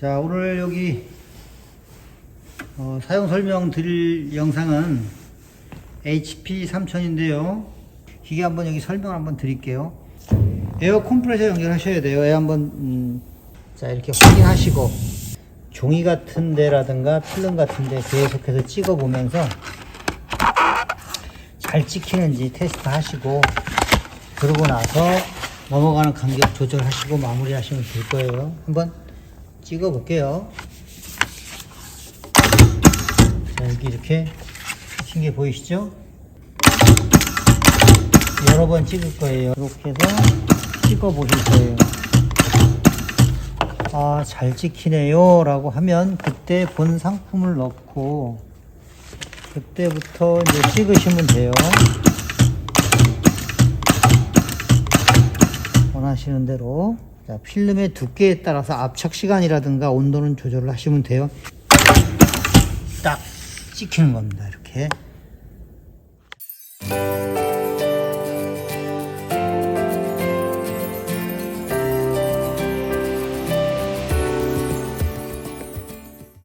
자, 오늘 여기 어, 사용 설명 드릴 영상은 HP 3000인데요. 기계 한번 여기 설명 한번 드릴게요. 에어 컴프레셔 연결하셔야 돼요. 에 한번 음, 자 이렇게 확인하시고 종이 같은 데라든가 필름 같은 데 계속해서 찍어 보면서 잘 찍히는지 테스트 하시고 그러고 나서 넘어가는 간격 조절하시고 마무리 하시면 될 거예요. 한번 찍어 볼게요. 자, 여기 이렇게 친게 보이시죠? 여러 번 찍을 거예요. 이렇게 해서 찍어 보실 거예요. 아, 잘 찍히네요. 라고 하면 그때 본 상품을 넣고 그때부터 이제 찍으시면 돼요. 원하시는 대로. 자, 필름의 두께에 따라서 압착 시간이라든가 온도는 조절을 하시면 돼요. 딱 찍히는 겁니다. 이렇게.